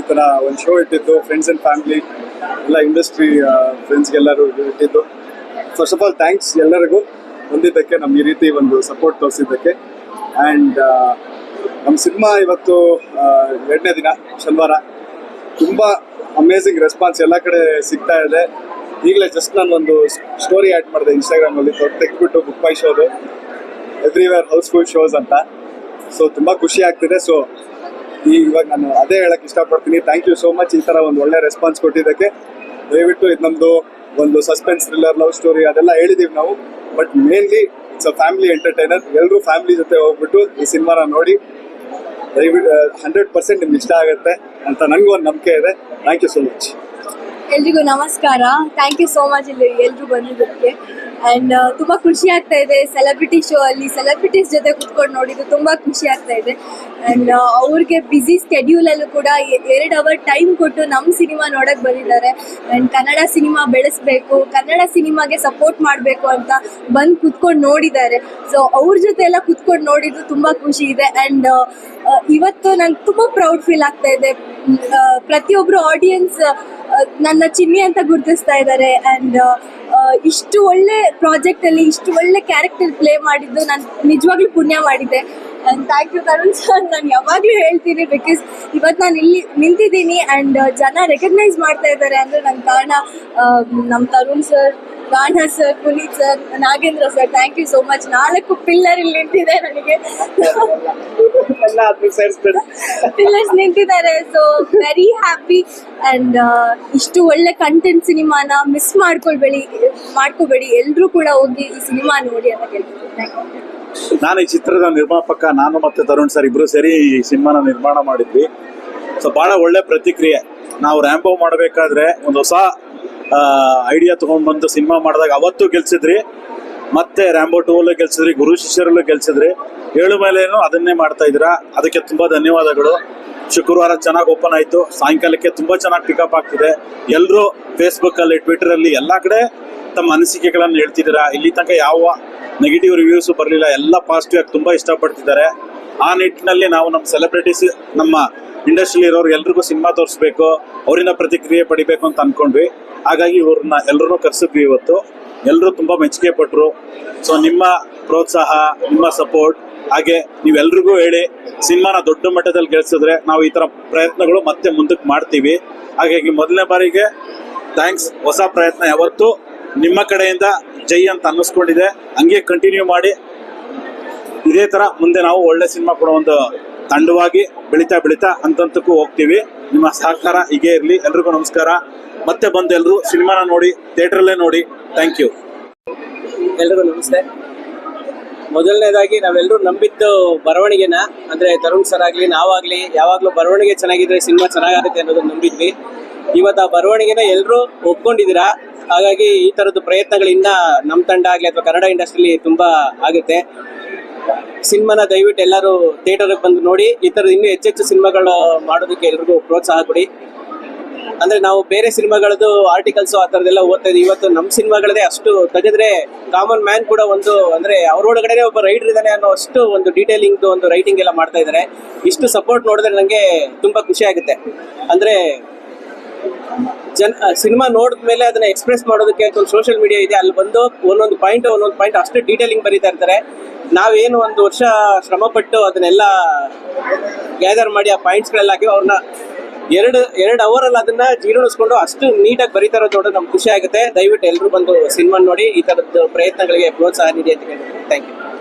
ಈ ಥರ ಒಂದು ಶೋ ಇಟ್ಟಿದ್ದು ಫ್ರೆಂಡ್ಸ್ ಆ್ಯಂಡ್ ಫ್ಯಾಮಿಲಿ ಎಲ್ಲ ಇಂಡಸ್ಟ್ರಿ ಫ್ರೆಂಡ್ಸ್ಗೆಲ್ಲರೂ ಇಟ್ಟಿದ್ದು. ಫಸ್ಟ್ ಆಫ್ ಆಲ್ ಥ್ಯಾಂಕ್ಸ್ ಎಲ್ಲರಿಗೂ. ಬಂದಿದ್ದಕ್ಕೆ ನಮ್ಗೆ ಈ ರೀತಿ ಒಂದು ಸಪೋರ್ಟ್ ತೋರಿಸಿದ್ದಕ್ಕೆ. ಆ್ಯಂಡ್ ನಮ್ಮ ಸಿನಿಮಾ ಇವತ್ತು ಎರಡನೇ ದಿನ, ಶನಿವಾರ. ತುಂಬ ಅಮೇಝಿಂಗ್ ರೆಸ್ಪಾನ್ಸ್ ಎಲ್ಲ ಕಡೆ ಸಿಗ್ತಾ ಇದೆ. ಈಗಲೇ ಜಸ್ಟ್ ನಾನು ಒಂದು ಸ್ಟೋರಿ ಆ್ಯಡ್ ಮಾಡಿದೆ ಇನ್ಸ್ಟಾಗ್ರಾಮಲ್ಲಿ ತೆಗೆದ್ಬಿಟ್ಟು ಬುಕ್ ಬೈ ಶೋದು ಎವ್ರಿವೇರ್ ಹೌಸ್ಫುಲ್ ಶೋಸ್ ಅಂತ. ಸೊ ತುಂಬ ಖುಷಿ ಆಗ್ತಿದೆ. ಸೊ ಈ ಇವಾಗ ನಾನು ಅದೇ ಹೇಳಕ್ಕೆ ಇಷ್ಟಪಡ್ತೀನಿ. ಥ್ಯಾಂಕ್ ಯು ಸೋ ಮಚ್ ಈ ಥರ ಒಂದು ಒಳ್ಳೆ ರೆಸ್ಪಾನ್ಸ್ ಕೊಟ್ಟಿದ್ದಕ್ಕೆ. ದಯವಿಟ್ಟು ಇದು ನಮ್ಮದು ಒಂದು ಸಸ್ಪೆನ್ಸ್ ಥ್ರಿಲ್ಲರ್ ಲವ್ ಸ್ಟೋರಿ ಅದೆಲ್ಲ ಹೇಳಿದ್ದೀವಿ ನಾವು. But mainly it's a family entertainer ಎಲ್ಲರೂ ಫ್ಯಾಮಿಲಿ ಜೊತೆ ಹೋಗ್ಬಿಟ್ಟು ಈ ಸಿನಿಮಾನ ನೋಡಿ ದಯವಿಟ್ಟು ಹಂಡ್ರೆಡ್ ಪರ್ಸೆಂಟ್ ನಿಮ್ಗೆ ಇಷ್ಟ ಆಗುತ್ತೆ ಅಂತ ನನಗೂ ಒಂದು ನಂಬಿಕೆ ಇದೆ. ಥ್ಯಾಂಕ್ ಯು ಸೋ ಮಚ್ ಎಲ್ರಿಗೂ ನಮಸ್ಕಾರ. ಥ್ಯಾಂಕ್ ಯು ಸೋ ಮಚ್ ಇಲ್ಲಿ ಎಲ್ರು ಬಂದಿದ್ದಕ್ಕೆ. ಆ್ಯಂಡ್ ತುಂಬಾ ಖುಷಿ ಆಗ್ತಾ ಇದೆ ಸೆಲೆಬ್ರಿಟಿ ಶೋ ಅಲ್ಲಿ. ಸೆಲೆಬ್ರಿಟೀಸ್ ಜೊತೆ ಕುತ್ಕೊಂಡು ನೋಡಿದ್ದು ತುಂಬಾ ಖುಷಿ ಆಗ್ತಾ ಇದೆ. ಅಂಡ್ ಅವ್ರಿಗೆ ಸ್ಕೆಡ್ಯೂಲ್ ಅಲ್ಲೂ ಕೂಡ ಎರಡು ಅವರ್ ಟೈಮ್ ಕೊಟ್ಟು ನಮ್ಮ ಸಿನಿಮಾ ನೋಡಕ್ ಬಂದಿದ್ದಾರೆ. ಅಂಡ್ ಕನ್ನಡ ಸಿನಿಮಾ ಬೆಳೆಸಬೇಕು ಕನ್ನಡ ಸಿನಿಮಾಗೆ ಸಪೋರ್ಟ್ ಮಾಡಬೇಕು ಅಂತ ಬಂದು ಕುತ್ಕೊಂಡು ನೋಡಿದ್ದಾರೆ. ಸೊ ಅವ್ರ ಜೊತೆ ಎಲ್ಲ ಕುತ್ಕೊಂಡು ನೋಡಿದ್ದು ತುಂಬಾ ಖುಷಿ ಇದೆ. ಅಂಡ್ ಇವತ್ತು ನಂಗೆ ತುಂಬಾ ಪ್ರೌಡ್ ಫೀಲ್ ಆಗ್ತಾ ಇದೆ. ಮ್, ಪ್ರತಿಯೊಬ್ಬರು ಆಡಿಯನ್ಸ್ ನನ್ನ ಚಿನ್ನಿ ಅಂತ ಗುರುತಿಸ್ತಾ ಇದ್ದಾರೆ. ಆ್ಯಂಡ್ ಇಷ್ಟು ಒಳ್ಳೆ ಪ್ರಾಜೆಕ್ಟ್ ಅಲ್ಲಿ, ಇಷ್ಟು ಒಳ್ಳೆ ಕ್ಯಾರೆಕ್ಟರ್ ಪ್ಲೇ ಮಾಡಿದ್ದು ನಾನು ನಿಜವಾಗ್ಲೂ ಪುಣ್ಯ ಮಾಡಿದ್ದೆ. ಥ್ಯಾಂಕ್ ಯು ತರುಣ್ ಸರ್ ನಾನು ಯಾವಾಗಲೂ ಹೇಳ್ತೀನಿ ಬಿಕಾಸ್ ಇವತ್ತು ನಾನು ಇಲ್ಲಿ ನಿಂತಿದ್ದೀನಿ ಆ್ಯಂಡ್ ಜನ ರೆಕಗ್ನೈಸ್ ಮಾಡ್ತಾ ಇದ್ದಾರೆ ಅಂದರೆ ನನ್ನ ಕಾರಣ ನಮ್ಮ ತರುಣ್ ಸರ್ ಗಾಣ sir Puneeth sir Nagendra sir thank you so much ನಾಲ್ಕು ಪಿಲ್ಲರ್ ಇಲ್ಲಿ ನಿಂತಿದೆ ನನಗೆ. ಪಿಲ್ಲರ್ಸ್ ನಿಂತಿದ್ದಾರೆ ಸೊ ವೆರಿ ಹ್ಯಾಪಿ ಅಂಡ್ ಇಷ್ಟು ಒಳ್ಳೆ ಕಂಟೆಂಟ್ ಸಿನಿಮಾನ ಮಿಸ್ ಮಾಡ್ಕೊಳ್ಬೇಡಿ ಮಾಡ್ಕೋಬೇಡಿ. ಎಲ್ಲರೂ ಕೂಡ ಹೋಗಿ ಈ ಸಿನಿಮಾ ನೋಡಿ ಅಂತ ಕೇಳ್ತೀನಿ ಥ್ಯಾಂಕ್ ಯು ನಾನು ಈ ಚಿತ್ರದ ನಿರ್ಮಾಪಕ ನಾನು ಮತ್ತೆ ತರುಣ್ ಸರ್ ಇಬ್ರು ಸೇರಿ ಈ ಸಿನಿಮಾನ ನಿರ್ಮಾಣ ಮಾಡಿದ್ವಿ. ಸೊ ಬಹಳ ಒಳ್ಳೆ ಪ್ರತಿಕ್ರಿಯೆ. ನಾವು ರ್ಯಾಂಬೋ ಮಾಡಬೇಕಾದ್ರೆ ಒಂದು ಹೊಸ ಐಡಿಯಾ ತಗೊಂಡ್ ಬಂದು ಸಿನಿಮಾ ಮಾಡಿದಾಗ ಅವತ್ತು ಗೆಲ್ಸಿದ್ರಿ, ಮತ್ತೆ ರ್ಯಾಂಬೋ ಟೂ ಅಲ್ಲೂ ಗೆಲ್ಸಿದ್ರಿ, ಗುರು ಶಿಷ್ಯರಲ್ಲೂ ಗೆಲ್ಸಿದ್ರಿ. ಏಳು ಮೇಲೇನು ಅದನ್ನೇ ಮಾಡ್ತಾ ಇದ್ದೀರಾ? ಅದಕ್ಕೆ ತುಂಬಾ ಧನ್ಯವಾದಗಳು. ಶುಕ್ರವಾರ ಚೆನ್ನಾಗಿ ಓಪನ್ ಆಯ್ತು. ಸಾಯಂಕಾಲಕ್ಕೆ ತುಂಬಾ ಚೆನ್ನಾಗಿ ಪಿಕಪ್ ಆಗ್ತಿದೆ. ಎಲ್ಲರೂ ಫೇಸ್ಬುಕ್ ಅಲ್ಲಿ ಟ್ವಿಟರ್ ಅಲ್ಲಿ ಎಲ್ಲಾ ಕಡೆ ತಮ್ಮ ಅನಿಸಿಕೆಗಳನ್ನು ಹೇಳ್ತಿದ್ದೀರಾ? ಇಲ್ಲಿ ತನಕ ಯಾವ ನೆಗೆಟಿವ್ ರಿವ್ಯೂಸ್ ಬರಲಿಲ್ಲ. ಎಲ್ಲ ಪಾಸಿಟಿವ್ ಆಗಿ ತುಂಬಾ ಇಷ್ಟಪಡ್ತಿದ್ದಾರೆ. ಆ ನಿಟ್ಟಿನಲ್ಲಿ ನಾವು ನಮ್ಮ ಸೆಲೆಬ್ರಿಟೀಸ್ ನಮ್ಮ ಇಂಡಸ್ಟ್ರಿಯಲ್ಲಿ ಇರೋರು ಎಲ್ರಿಗೂ ಸಿನಿಮಾ ತೋರಿಸ್ಬೇಕು. ಅವರಿಂದ ಪ್ರತಿಕ್ರಿಯೆ ಪಡಿಬೇಕು ಅಂತ ಅನ್ಕೊಂಡ್ವಿ. ಹಾಗಾಗಿ ಇವ್ರನ್ನ ಎಲ್ಲರೂ ಕರೆಸಿದ್ವಿ ಇವತ್ತು. ಎಲ್ಲರೂ ತುಂಬಾ ಮೆಚ್ಚುಗೆ ಪಟ್ಟರು ಸೊ ನಿಮ್ಮ ಪ್ರೋತ್ಸಾಹ, ನಿಮ್ಮ ಸಪೋರ್ಟ್ ಹಾಗೆ ನೀವೆಲ್ರಿಗೂ ಹೇಳಿ ಸಿನಿಮಾನ ದೊಡ್ಡ ಮಟ್ಟದಲ್ಲಿ ಗೆಲ್ಸಿದ್ರೆ ನಾವು ಈ ತರ ಪ್ರಯತ್ನಗಳು ಮತ್ತೆ ಮುಂದಕ್ಕೆ ಮಾಡ್ತೀವಿ. ಹಾಗಾಗಿ ಮೊದಲನೇ ಬಾರಿಗೆ ಥ್ಯಾಂಕ್ಸ್ ಹೊಸ ಪ್ರಯತ್ನ ಯಾವತ್ತೂ ನಿಮ್ಮ ಕಡೆಯಿಂದ ಜೈ ಅಂತ ಅನ್ನಿಸ್ಕೊಂಡಿದೆ. ಹಂಗೆ ಕಂಟಿನ್ಯೂ ಮಾಡಿ ಇದೇ ತರ ಮುಂದೆ ನಾವು ಒಳ್ಳೆ ಸಿನಿಮಾ ಕೊಡೋ ಒಂದು ತಂಡವಾಗಿ ಬೆಳಿತಾ ಬೆಳಿತಾ ಅಂತಂತಕ್ಕೂ ಹೋಗ್ತೀವಿ. ನಿಮ್ಮ ಸಹಕಾರ ಹೀಗೆ ಇರಲಿ. ಎಲ್ರಿಗೂ ನಮಸ್ಕಾರ. ಮತ್ತೆ ಬಂದು ಎಲ್ಲರೂ ಸಿನಿಮಾನ ನೋಡಿ, ಥಿಯೇಟ್ರಲ್ಲೇ ನೋಡಿ. ಥ್ಯಾಂಕ್ ಯು ಎಲ್ರಿಗೂ ನಮಸ್ತೆ. ಮೊದಲನೇದಾಗಿ ನಾವೆಲ್ಲರೂ ನಂಬಿದ್ದು ಬರವಣಿಗೆನ. ಅಂದ್ರೆ ತರುಣ್ ಸರ್ ಆಗಲಿ, ನಾವಾಗಲಿ, ಯಾವಾಗಲೂ ಬರವಣಿಗೆ ಚೆನ್ನಾಗಿದ್ರೆ ಸಿನಿಮಾ ಚೆನ್ನಾಗಾಗುತ್ತೆ ಅನ್ನೋದನ್ನ ನಂಬಿದ್ವಿ. ಇವತ್ತು ಆ ಬರವಣಿಗೆನ ಎಲ್ಲರೂ ಒಪ್ಕೊಂಡಿದ್ದೀರಾ? ಹಾಗಾಗಿ ಈ ತರದ್ದು ಪ್ರಯತ್ನಗಳಿಂದ ನಮ್ಮ ತಂಡ ಆಗಲಿ ಅಥವಾ ಕನ್ನಡ ಇಂಡಸ್ಟ್ರಿಲಿ ತುಂಬಾ ಆಗುತ್ತೆ. ಸಿನಿಮಾನ ದಯವಿಟ್ಟು ಎಲ್ಲರೂ ಥಿಯೇಟರ್ಗೆ ಬಂದು ನೋಡಿ, ಈ ಥರದ ಇನ್ನೂ ಹೆಚ್ಚೆಚ್ಚು ಸಿನಿಮಾಗಳು ಮಾಡೋದಕ್ಕೆ ಎಲ್ರಿಗೂ ಪ್ರೋತ್ಸಾಹ ಕೊಡಿ. ಅಂದ್ರೆ ನಾವು ಬೇರೆ ಸಿನಿಮಾಗಳದ್ದು ಆರ್ಟಿಕಲ್ಸ್ ಆ ಥರದ್ದೆಲ್ಲ ಓದ್ತಾ ಇದ್ದೀವಿ. ಇವತ್ತು ನಮ್ಮ ಸಿನಿಮಾಗಳದೇ ಅಷ್ಟು ತೆಗೆದ್ರೆ ಕಾಮನ್ ಮ್ಯಾನ್ ಕೂಡ ಒಂದು, ಅಂದ್ರೆ ಅವರೊಳಗಡೆ ಒಬ್ಬ ರೈಟರ್ ಇದ್ದಾನೆ ಅನ್ನೋ ಅಷ್ಟು ಒಂದು ಡೀಟೇಲಿಂಗ್ದು ಒಂದು ರೈಟಿಂಗ್ ಎಲ್ಲ ಮಾಡ್ತಾ ಇದ್ದಾರೆ. ಇಷ್ಟು ಸಪೋರ್ಟ್ ನೋಡಿದ್ರೆ ನನಗೆ ತುಂಬಾ ಖುಷಿ ಆಗುತ್ತೆ. ಅಂದ್ರೆ ಜನ ಸಿನಿಮಾ ನೋಡಿದ ಮೇಲೆ ಅದನ್ನ ಎಕ್ಸ್ಪ್ರೆಸ್ ಮಾಡೋದಕ್ಕೆ ಅಂತ ಒಂದು ಸೋಷಿಯಲ್ ಮೀಡಿಯಾ ಇದೆ. ಅಲ್ಲಿ ಬಂದು ಒಂದೊಂದು ಪಾಯಿಂಟ್ ಒಂದೊಂದು ಪಾಯಿಂಟ್ ಅಷ್ಟು ಡೀಟೇಲಿಂಗ್ ಬರೀತಾ ಇರ್ತಾರೆ. ನಾವೇನು ಒಂದು ವರ್ಷ ಶ್ರಮ ಪಟ್ಟು ಅದನ್ನೆಲ್ಲ ಗ್ಯಾದರ್ ಮಾಡಿ ಆ ಪಾಯಿಂಟ್ಸ್ಗಳೆಲ್ಲ ಹಾಕಿ ಅವ್ರನ್ನ ಎರಡು ಎರಡು ಅವರಲ್ಲಿ ಅದನ್ನ ಜೀರ್ಣಿಸ್ಕೊಂಡು ಅಷ್ಟು ನೀಟಾಗಿ ಬರೀತಾ ಇರೋದು ನೋಡೋದು ನಮ್ಗೆ ಖುಷಿ ಆಗುತ್ತೆ. ದಯವಿಟ್ಟು ಎಲ್ಲರೂ ಬಂದು ಸಿನಿಮಾ ನೋಡಿ ಈ ಥರದ್ದು ಪ್ರಯತ್ನಗಳಿಗೆ ಪ್ರೋತ್ಸಾಹ ನೀಡಿ ಅಂತ ಹೇಳ್ತೀನಿ ಥ್ಯಾಂಕ್ ಯು